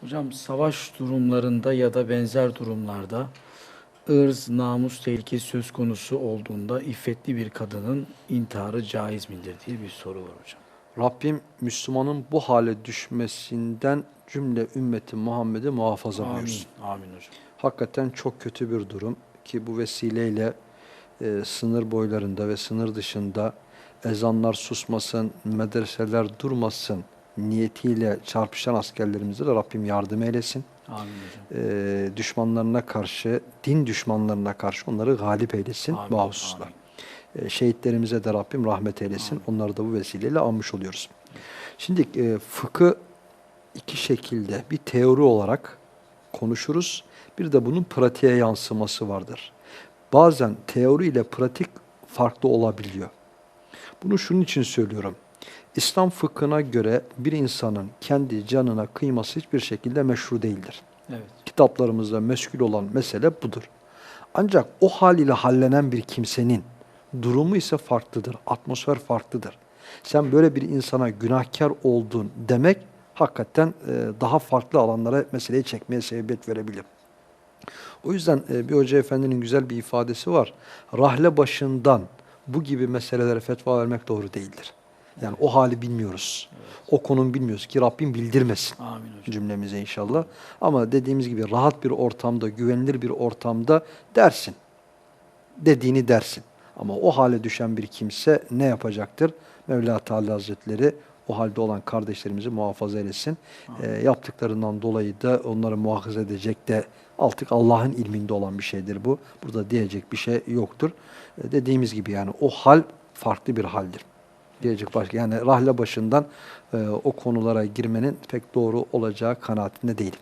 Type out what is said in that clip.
Hocam savaş durumlarında ya da benzer durumlarda ırz, namus tehlikesi söz konusu olduğunda iffetli bir kadının intiharı caiz midir diye bir soru var hocam. Rabbim Müslümanın bu hale düşmesinden cümle ümmeti Muhammed'i muhafaza amin, buyursun. Amin hocam. Hakikaten çok kötü bir durum ki bu vesileyle e, sınır boylarında ve sınır dışında ezanlar susmasın, medreseler durmasın niyetiyle çarpışan askerlerimize de Rabbim yardım eylesin. Amin hocam. E, düşmanlarına karşı, din düşmanlarına karşı onları galip eylesin Amin, bu hususlar. amin. E, şehitlerimize de Rabbim rahmet eylesin. Onları da bu vesileyle almış oluyoruz. Şimdi e, fıkı iki şekilde bir teori olarak konuşuruz. Bir de bunun pratiğe yansıması vardır. Bazen teori ile pratik farklı olabiliyor. Bunu şunun için söylüyorum. İslam fıkhına göre bir insanın kendi canına kıyması hiçbir şekilde meşru değildir. Evet. Kitaplarımızda meşgul olan mesele budur. Ancak o hal ile hallenen bir kimsenin durumu ise farklıdır. Atmosfer farklıdır. Sen böyle bir insana günahkar oldun demek hakikaten e, daha farklı alanlara meseleyi çekmeye sebebiyet verebilir. O yüzden e, bir hoca efendinin güzel bir ifadesi var. Rahle başından bu gibi meselelere fetva vermek doğru değildir. Yani o hali bilmiyoruz. O konum bilmiyoruz ki Rabbim bildirmesin Amin hocam. cümlemize inşallah. Ama dediğimiz gibi rahat bir ortamda, güvenilir bir ortamda dersin. Dediğini dersin. Ama o hale düşen bir kimse ne yapacaktır? Mevla Teala Hazretleri o halde olan kardeşlerimizi muhafaza eylesin. Ee, yaptıklarından dolayı da onları muhafaza edecek de artık Allah'ın ilminde olan bir şeydir bu. Burada diyecek bir şey yoktur. Ee, dediğimiz gibi yani o hal farklı bir haldir. Diyecek başka yani rahle başından e, o konulara girmenin pek doğru olacağı kanaatinde değilim.